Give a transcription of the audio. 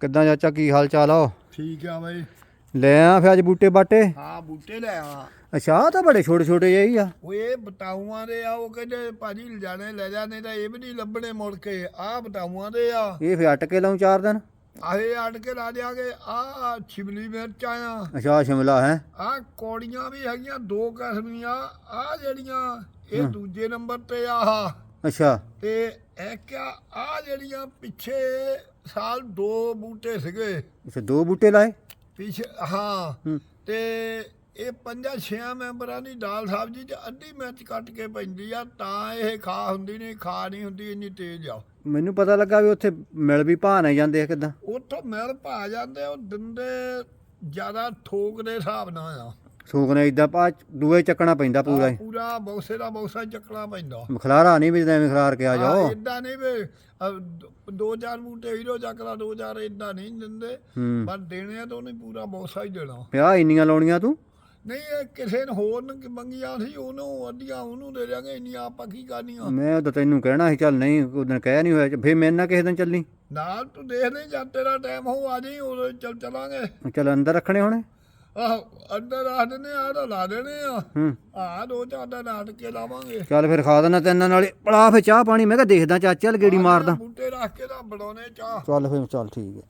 ਕਿੱਦਾਂ ਚਾਚਾ ਕੀ ਹਾਲ ਚਾਲ ਆ? ਠੀਕ ਆ ਬਈ। ਲੈ ਆ ਫਿਰ ਅੱਜ ਬੂਟੇ ਬਾਟੇ? ਹਾਂ ਬੂਟੇ ਲੈ ਆ। ਅੱਛਾ ਆਹ ਤਾਂ ਬੜੇ ਛੋਟੇ ਛੋਟੇ ਜਿਹੇ ਹੀ ਆ। ਉਹ ਇਹ ਬਤਾਊਆਂ ਦੇ ਆ ਉਹ ਕਹਿੰਦੇ ਭਾਜੀ ਲਿਜਾਣੇ ਲੈ ਜਾਣੇ ਤਾਂ ਇਹ ਵੀ ਨਹੀਂ ਲੱਭਣੇ ਮੁੜ ਕੇ। ਆ ਬਤਾਊਆਂ ਦੇ ਆ। ਇਹ ਫਿਰ ਅਟ ਕੇ ਲਾਉਂ ਚਾਰ ਦਿਨ? ਆਹੇ ਅੜ ਕੇ ਲਾ ਦਿਆਂਗੇ। ਆ ਛਿਮਲੀ ਮਿਰਚਾਂ ਆ। ਅੱਛਾ ਆਹ ਸ਼ਿਮਲਾ ਹੈ? ਆ ਕੌੜੀਆਂ ਵੀ ਹੈਗੀਆਂ ਦੋ ਕਿਸਮ ਦੀਆਂ ਆ ਜਿਹੜੀਆਂ ਇਹ ਦੂਜੇ ਨੰਬਰ ਤੇ ਆ। ਆਹ। ਅੱਛਾ। ਤੇ ਇਹ ਕਿਆ ਆ ਜਿਹੜੀਆਂ ਪਿੱਛੇ ਸਾਲ ਦੋ ਬੂਟੇ ਸੀਗੇ। ਅੱਛਾ ਦੋ ਬੂਟੇ ਲਾਏ? ਪਿੱਛੇ ਹਾਂ। ਤੇ ਇਹ ਪੰਜਾਂ ਛਿਆਂ ਮੈਂਬਰਾਂ ਦੀ ਦਾਲ ਸਬਜ਼ੀ ਚ ਅੱਧੀ ਮਿਰਚ ਕੱਟ ਕੇ ਪੈਂਦੀ ਆ ਤਾਂ ਇਹ ਖਾ ਹੁੰਦੀ ਨਹੀਂ ਖਾ ਨਹੀਂ ਹੁੰਦੀ ਇੰਨੀ ਤੇਜ਼ ਆ। ਮੈਨੂੰ ਪਤਾ ਲੱਗਾ ਵੀ ਉੱਥੇ ਮਿਲ ਵੀ ਭਾਣੇ ਜਾਂਦੇ ਆ ਕਿੱਦਾਂ। ਉੱਥੋਂ ਮਿਲ ਭਾ ਜਾਂਦੇ ਉਹ ਦਿੰਦੇ ਜ਼ਿਆਦਾ ਥੋਕ ਦੇ ਹਿਸਾਬ ਨਾਲ ਆ। ਸੂਕ ਨੇ ਇਦਾਂ ਪਾ ਦੂਏ ਚੱਕਣਾ ਪੈਂਦਾ ਪੂਰਾ ਹੀ। ਪੂਰਾ ਬੌਸੇ ਦਾ ਬੌਸਾ ਚੱਕਣਾ ਪੈਂਦਾ। ਖਲਾਰਾ ਨਹੀਂ ਵੀ ਐਵੇਂ ਖਲਾਰ ਕੇ ਆ ਜਾਓ। ਇਦਾਂ ਨਹੀਂ ਵੀ ਅਹ, ਦੋ- ਦੋ ਚਾਰ ਬੂਟੇ ਹੀਰੋ ਚੱਕਲਾ ਦੋ ਚਾਰ ਇਦਾਂ ਨਹੀਂ ਦਿੰਦੇ। ਹੂੰ। ਪਰ ਦੇਣੇ ਆ ਤਾਂ ਉਹਨੇ ਪੂਰਾ ਬੌਸਾ ਹੀ ਦੇਣਾ। ਪਿਆ ਇੰਨੀਆਂ ਲਾਉਣੀਆਂ ਤੂੰ? ਨਹੀਂ ਇਹ ਕਿਸੇ ਨੇ ਹੋਰ ਨੇ ਮੰਗੀਆਂ ਸੀ ਉਹਨੂੰ ਅੱਧੀਆਂ ਉਹਨੂੰ ਦੇ ਦਿਆਂਗੇ ਇੰਨੀਆਂ ਆਪਾਂ ਕੀ ਕਰਨੀਆਂ? ਮੈਂ ਤਾਂ ਤੈਨੂੰ ਕਹਿਣਾ ਸੀ ਚੱਲ ਨਹੀਂ ਉਹ ਦਿਨ ਕਹਿ ਨਹੀਂ ਹੋਇਆ ਫੇਰ ਮੇਰੇ ਨਾਲ ਕਿਸੇ ਦਿਨ ਚੱਲੀ। ਨਾਲ ਤੂੰ ਦੇਖ ਲੈ ਜਦ ਤੇਰਾ ਟਾਈਮ ਹੋ ਆ ਜਾਈ ਉਦੋਂ ਚੱਲ ਚਲਾਂਗੇ। ਚੱਲ ਅੰਦਰ ਰੱਖਣੇ ਹੋਣੇ। ਆਹ ਅੰਦਰ ਆ ਦਿੰਦੇ ਆ ਤਾਂ ਲਾ ਦੇਣੇ ਆ। ਹੂੰ। ਆ ਦੋ ਚਾਰ ਦਾ ਨਾਟ ਕੇ ਲਾਵਾਂਗੇ। ਚੱਲ ਫਿਰ ਖਾ ਦੇਣਾ ਤੈਨਾਂ ਨਾਲੇ ਪੜਾ ਫੇ ਚਾਹ ਪਾਣੀ ਮੈਂ ਕਿਹਾ ਦੇਖਦਾ ਚਾਚਾ ਲਗੇੜੀ ਮਾਰਦਾ। ਬੂਟੇ ਰੱਖ ਕੇ ਤਾਂ ਬਣਾਉਣੇ ਚਾਹ। ਚੱਲ ਫਿਰ ਚੱਲ ਠੀਕ ਹੈ।